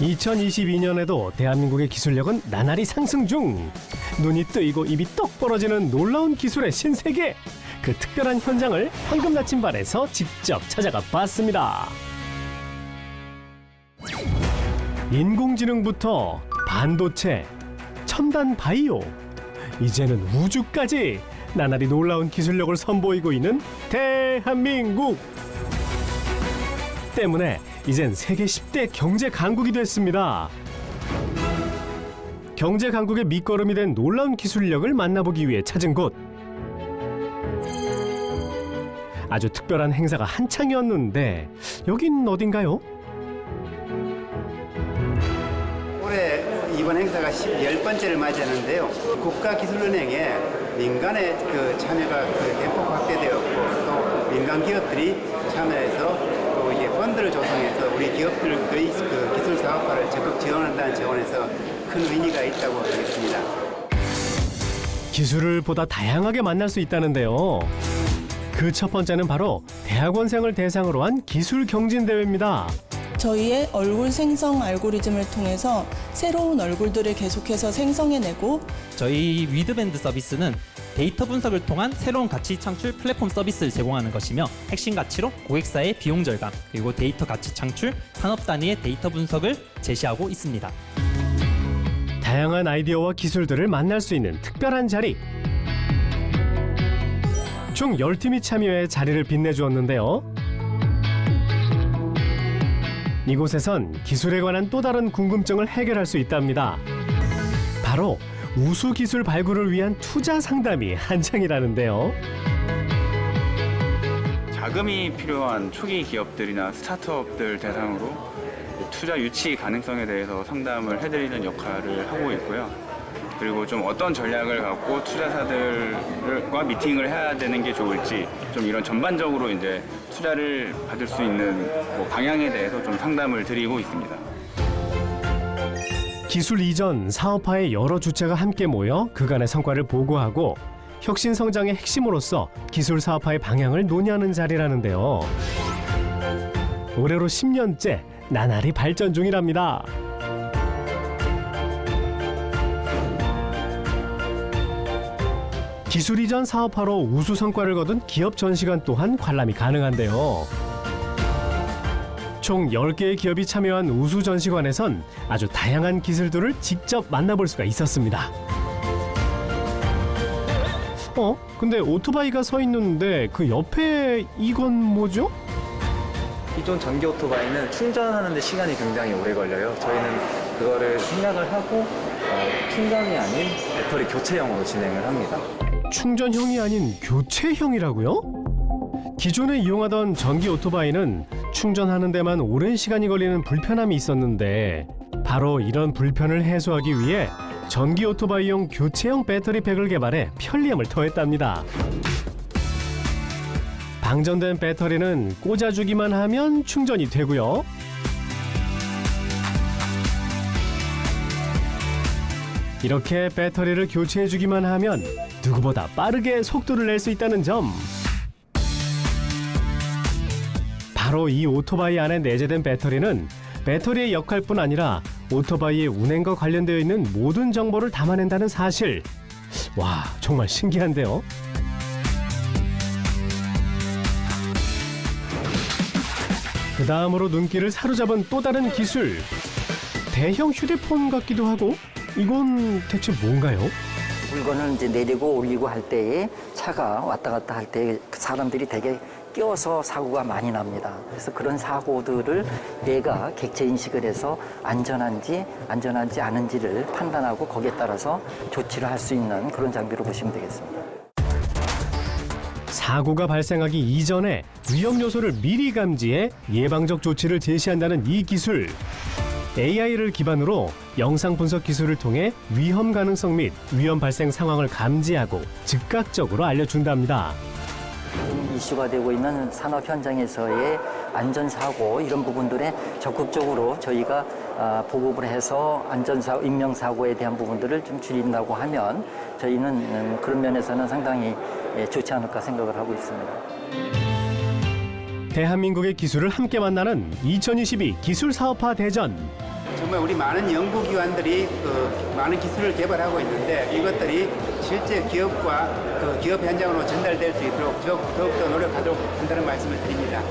2022년에도 대한민국의 기술력은 나날이 상승 중. 눈이 뜨이고 입이 떡 벌어지는 놀라운 기술의 신세계. 그 특별한 현장을 황금 나침반에서 직접 찾아가 봤습니다. 인공지능부터 반도체, 첨단 바이오, 이제는 우주까지 나날이 놀라운 기술력을 선보이고 있는 대한민국. 때문에 이젠 세계 10대 경제 강국이 됐습니다. 경제 강국의 밑거름이 된 놀라운 기술력을 만나보기 위해 찾은 곳. 아주 특별한 행사가 한창이었는데 여긴 어딘가요? 올해 이번 행사가 10번째를 맞이하는데요. 국가기술은행에 민간의 그 참여가 그 대폭 확대되었고 또 민간 기업들이 참여해서 또 이게 펀드를 조성해서 우리 기업들의 그 기술 사업화를 적극 지원한다는 차원에서 큰 의미가 있다고 보겠습니다. 기술을 보다 다양하게 만날 수 있다는데요. 그 첫 번째는 바로 대학원생을 대상으로 한 기술 경진 대회입니다. 저희의 얼굴 생성 알고리즘을 통해서 새로운 얼굴들을 계속해서 생성해내고 저희 위드밴드 서비스는 데이터 분석을 통한 새로운 가치 창출 플랫폼 서비스를 제공하는 것이며 핵심 가치로 고객사의 비용 절감 그리고 데이터 가치 창출 산업 단위의 데이터 분석을 제시하고 있습니다. 다양한 아이디어와 기술들을 만날 수 있는 특별한 자리. 총 10팀이 참여해 자리를 빛내주었는데요. 이곳에선 기술에 관한 또 다른 궁금증을 해결할 수 있답니다. 바로 우수 기술 발굴을 위한 투자 상담이 한창이라는데요. 자금이 필요한 초기 기업들이나 스타트업들 대상으로 투자 유치 가능성에 대해서 상담을 해드리는 역할을 하고 있고요. 그리고 좀 어떤 전략을 갖고 투자사들과 미팅을 해야 되는 게 좋을지 좀 이런 전반적으로 이제 투자를 받을 수 있는 뭐 방향에 대해서 좀 상담을 드리고 있습니다. 기술 이전 사업화의 여러 주체가 함께 모여 그간의 성과를 보고하고 혁신 성장의 핵심으로서 기술 사업화의 방향을 논의하는 자리라는데요. 올해로 10년째 나날이 발전 중이랍니다. 기술 이전 사업화로 우수 성과를 거둔 기업 전시관 또한 관람이 가능한데요. 총 10개의 기업이 참여한 우수 전시관에선 아주 다양한 기술들을 직접 만나볼 수가 있었습니다. 어? 근데 오토바이가 서 있는데 그 옆에 이건 뭐죠? 기존 전기 오토바이는 충전하는데 시간이 굉장히 오래 걸려요. 저희는 그거를 생각을 하고 어, 충전이 아닌 배터리 교체형으로 진행을 합니다. 충전형이 아닌 교체형이라고요? 기존에 이용하던 전기 오토바이는 충전하는 데만 오랜 시간이 걸리는 불편함이 있었는데 바로 이런 불편을 해소하기 위해 전기 오토바이용 교체형 배터리팩을 개발해 편리함을 더했답니다. 방전된 배터리는 꽂아주기만 하면 충전이 되고요. 이렇게 배터리를 교체해주기만 하면 누구보다 빠르게 속도를 낼 수 있다는 점. 바로 이 오토바이 안에 내재된 배터리는 배터리의 역할뿐 아니라 오토바이의 운행과 관련되어 있는 모든 정보를 담아낸다는 사실. 와, 정말 신기한데요. 그 다음으로 눈길을 사로잡은 또 다른 기술. 대형 휴대폰 같기도 하고, 이건 대체 뭔가요? 물건을 이제 내리고 올리고 할 때에 차가 왔다 갔다 할 때 사람들이 되게 끼어서 사고가 많이 납니다. 그래서 그런 사고들을 내가 객체 인식을 해서 안전한지 안전하지 않은지를 판단하고 거기에 따라서 조치를 할 수 있는 그런 장비로 보시면 되겠습니다. 사고가 발생하기 이전에 위험 요소를 미리 감지해 예방적 조치를 제시한다는 이 기술. AI를 기반으로 영상 분석 기술을 통해 위험 가능성 및 위험 발생 상황을 감지하고 즉각적으로 알려준답니다. 이슈가 되고 있는 산업 현장에서의 안전사고 이런 부분들에 적극적으로 저희가 아, 보급을 해서 안전사고, 인명사고에 대한 부분들을 좀 줄인다고 하면 저희는 음, 그런 면에서는 상당히 예, 좋지 않을까 생각을 하고 있습니다. 대한민국의 기술을 함께 만나는 2022 기술 사업화 대전. 정말 우리 많은 연구기관들이 그 많은 기술을 개발하고 있는데 이것들이 실제 기업과 그 기업 현장으로 전달될 수 있도록 더욱- 더욱더 노력하도록 한다는 말씀을 드립니다.